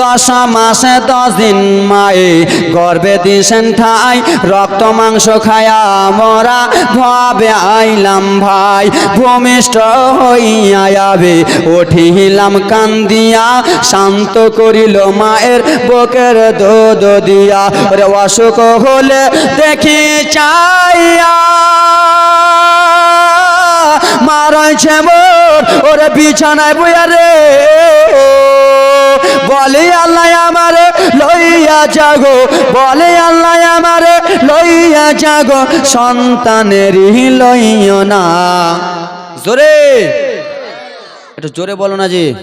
দশ মাসে দশ দিন মায়ে গর্বে দিছেন ঠাই, রক্ত, মাংস খায়া মরা ভাবে আইলাম ভাই, ভূমিষ্ঠ হইয়া যাবে, উঠিলাম কান্দিয়া, শান্ত করিল মায়ের বুকের দোদ দিয়া, ওরে অসুখ হলে দেখি চাইয়া। মারাইছে মোর, ওরে বিছানায় বইয়া রে। বলে আল্লাহ আমার, লইয়া জাগো। বলে আল্লাহ আমার, লইয়া জাগো। সন্তানেরই লইও না। জোরে। একটু জোরে বলো না জি।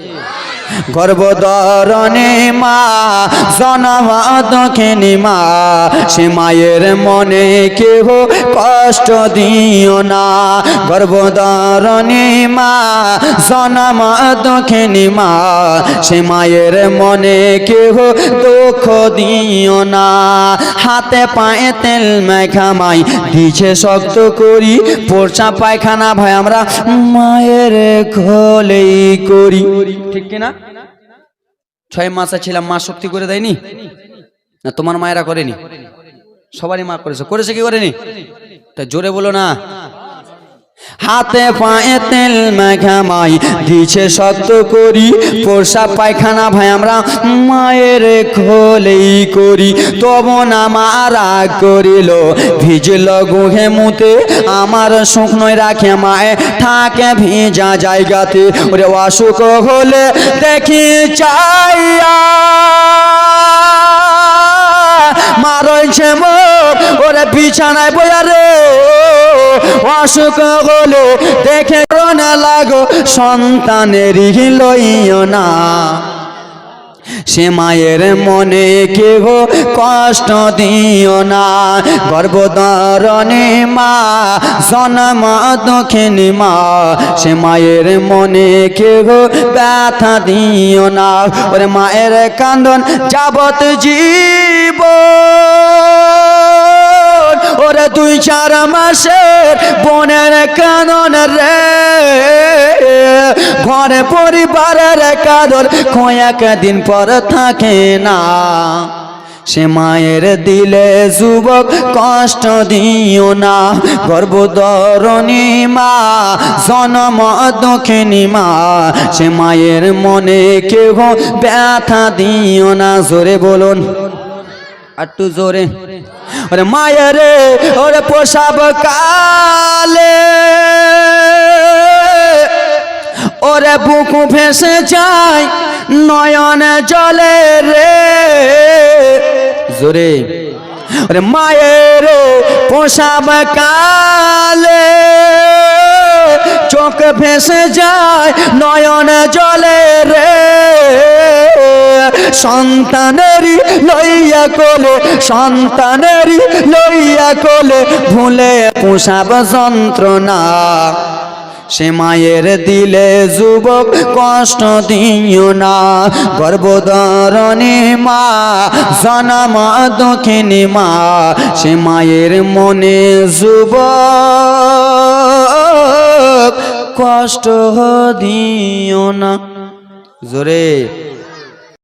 গর্ভধরণে মা, জনম দক্ষিণী মা, সে মায়ের মনে কেহ কষ্ট দিও না। গর্ভধরণে মা, জনম দক্ষিণী মা, সে মায়ের মনে কেহ দুঃখ দিও না। হাতে পায়ে তেল মেখামাই দিছে শক্ত করি পোষা পায়খানা ভাই, আমরা মায়ের ঘোলেই করি। ঠিক কিনা? ছয় মাসে ছিলাম মা শক্তি করে দেয়নি? না, তোমার মায়েরা করেনি? সবারই মা করেছে। করেছে কি করেনি? তা জোরে বলো না। হাতে পায়ে তেল মেঘামাই দিছে শক্ত করি পোষা পায়খানা ভাই আমরা মায়ের খোলেই করি। তব না মারা করিল, ভিজল গুহে মুতে, আমার শুকনোয় রাখে মায়ে, থাকে ভিজা জায়গাতে। ওরে অসুখ হলে দেখি চাইয়া মারছে মোর ওরে বিছানায় বইয়া রে। অসুখ হলে দেখে না লাগো সন্তানেরই লইও না। সে মায়ের মনে কেহ কষ্ট দিও না। গর্ভধারণে মা, জনম দক্ষিণী মা, সে মায়ের মনে কেহ ব্যথা দিও না। ওরে মায়ের কান্দন যাবত জীব। ওরে দুই চার মাসের বোনের কানন রে। ঘরে পরিবারের কাদর কয়েক দিন পর থাকে না। সে মায়ের দিলে যুবক কষ্ট দিও না। গর্ভধরণী মা, জনম দক্ষিণী মা, সে মায়ের মনে কেহ ব্যথা দিও না। জোরে বলুন। একটু জোরে। ওরে মায়েরে ওরে পোষাব কালে। ওরে বুকু ভেসে যায় নয়ন জলে রে। জোরে। ওরে মায়ের পোষাব কালে। চোখ ভেসে যায় নয়ন জলে রে। সন্তানেরই লইয়া কোলে, সন্তানেরই লইয়া কোলে ভুলে পোষাব যন্ত্রণা। সে মায়ের দিলে যুবক কষ্ট দিও না। গর্ভধারণী মা, জনম দক্ষিণী মা, সে মায়ের মনে যুবক কষ্ট দিও না। জোরে।